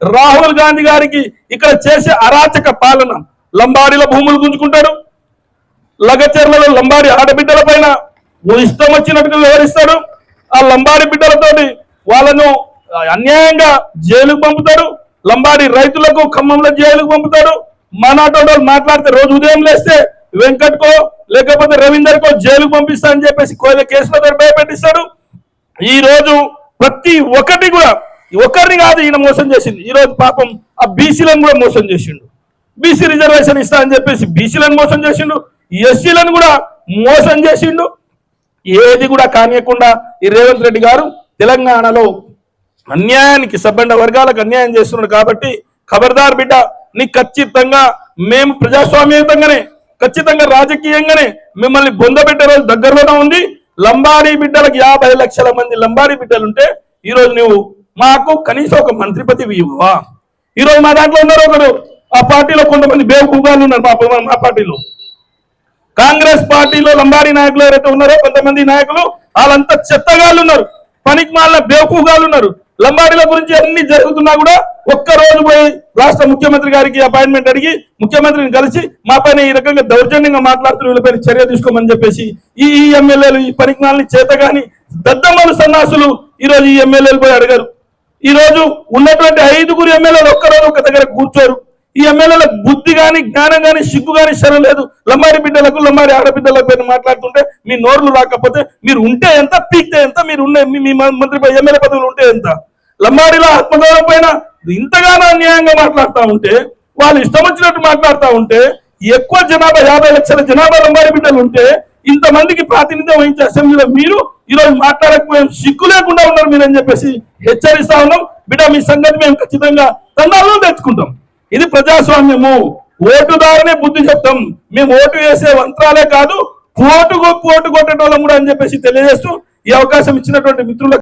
రాహుల్ గాంధీ గారికి ఇక్కడ చేసే అరాచక పాలన లంబాడీల భూములు గుంజుకుంటాడు. లగచర్లలో లంబాడి ఆడబిడ్డల పైన ఇష్టం వచ్చినట్టుగా వివరిస్తాడు ఆ లంబాడి బిడ్డలతోటి వాళ్ళను అన్యాయంగా జైలుకు పంపుతాడు. లంబాడి రైతులకు ఖమ్మంలో జైలుకు పంపుతాడు. మానాటోడు మాట్లాడితే రోజు ఉదయం లేస్తే వెంకట్కో లేకపోతే రవీందర్కో జైలుకు పంపిస్తా అని చెప్పేసి కోయిల కేసులో భయపెట్టిస్తాడు. ఈ రోజు ప్రతి ఒక్కటి కూడా ఒకరిని కాదు ఈయన మోసం చేసింది ఈ రోజు పాపం ఆ బీసీలను కూడా మోసం చేసిండు. బీసీ రిజర్వేషన్ ఇస్తా అని చెప్పేసి బీసీలను మోసం చేసిండు. ఎస్సీలను కూడా మోసం చేసిండు. ఏది కూడా కానియకుండా ఈ రేవంత్ రెడ్డి గారు తెలంగాణలో అన్యాయానికి సబ్బండ వర్గాలకు అన్యాయం చేస్తున్నాడు కాబట్టి ఖబర్దార్ బిడ్డ నీ ఖచ్చితంగా మేము ప్రజాస్వామ్యయుతంగానే ఖచ్చితంగా రాజకీయంగానే మిమ్మల్ని బొందబెట్టే రోజు దగ్గరలోనే ఉంది. లంబాడీ బిడ్డలకు యాభై లక్షల మంది లంబాడీ బిడ్డలు ఉంటే ఈ రోజు నువ్వు మాకు కనీసం ఒక మంత్రి పదవి ఇవ్వవా? ఈరోజు మా దాంట్లో ఉన్నారు ఒకరు. ఆ పార్టీలో కొంతమంది బేవకూగాలు ఉన్నారు మా మా పార్టీలో. కాంగ్రెస్ పార్టీలో లంబాడి నాయకులు ఎవరైతే ఉన్నారో కొంతమంది నాయకులు వాళ్ళంతా చెత్తగాళ్ళు ఉన్నారు. పనికి మాల బేవకూగాళ్ళు ఉన్నారు. లంబాడీల గురించి అన్ని జరుగుతున్నా కూడా ఒక్క రోజు పోయి రాష్ట్ర ముఖ్యమంత్రి గారికి అపాయింట్మెంట్ అడిగి ముఖ్యమంత్రిని కలిసి మా పైన ఈ రకంగా దౌర్జన్యంగా మాట్లాడుతున్న వీళ్ళపైన చర్య తీసుకోమని చెప్పేసి ఈ ఈ ఎమ్మెల్యేలు ఈ పనికి చేత చేతగాని దద్దమ్మలు సన్నాసులు ఈరోజు ఈ ఎమ్మెల్యేలు పోయి అడగారు. ఈ రోజు ఉన్నటువంటి ఐదుగురు ఎమ్మెల్యేలు ఒక్కరోజు ఒక దగ్గర కూర్చోరు. ఈ ఎమ్మెల్యేలకు బుద్ధి కానీ జ్ఞానం కానీ సిగ్గు కానీ శరం లేదు. లమ్మారి బిడ్డలకు లమ్మారి ఆడబిడ్డలకు పైన మాట్లాడుతుంటే మీ నోర్లు రాకపోతే మీరు ఉంటే ఎంత పీక్తే ఎంత మీరు ఉన్న మీ- మంత్రి పై- ఎమ్మెల్యే పదవులు ఉంటే ఎంత? లమ్మారిలో ఆత్మగౌరవం పైన ఇంతగానో అన్యాయంగా మాట్లాడుతూ ఉంటే వాళ్ళు ఇష్టం వచ్చినట్టు మాట్లాడుతూ ఉంటే ఎక్కువ జనాభా యాభై లక్షల జనాభా లంబారి బిడ్డలు ఉంటే ఇంతమందికి ప్రాతినిధ్యం వహించే అసెంబ్లీలో మీరు ఈరోజు మాట్లాడకపోయాం సిగ్గు లేకుండా ఉన్నారు మీరు అని చెప్పేసి హెచ్చరిస్తా ఉన్నాం. బిడ్డ మీ సంగతి మేము ఖచ్చితంగా తండాలను తెచ్చుకుంటాం. ఇది ప్రజాస్వామ్యము. ఓటుదారునే బుద్ధి చెప్తాం. మేము ఓటు వేసే మంత్రాలే కాదు కోటు కోటు కొట్టేటోళ్ళం కూడా అని చెప్పేసి తెలియజేస్తూ ఈ అవకాశం ఇచ్చినటువంటి మిత్రులకు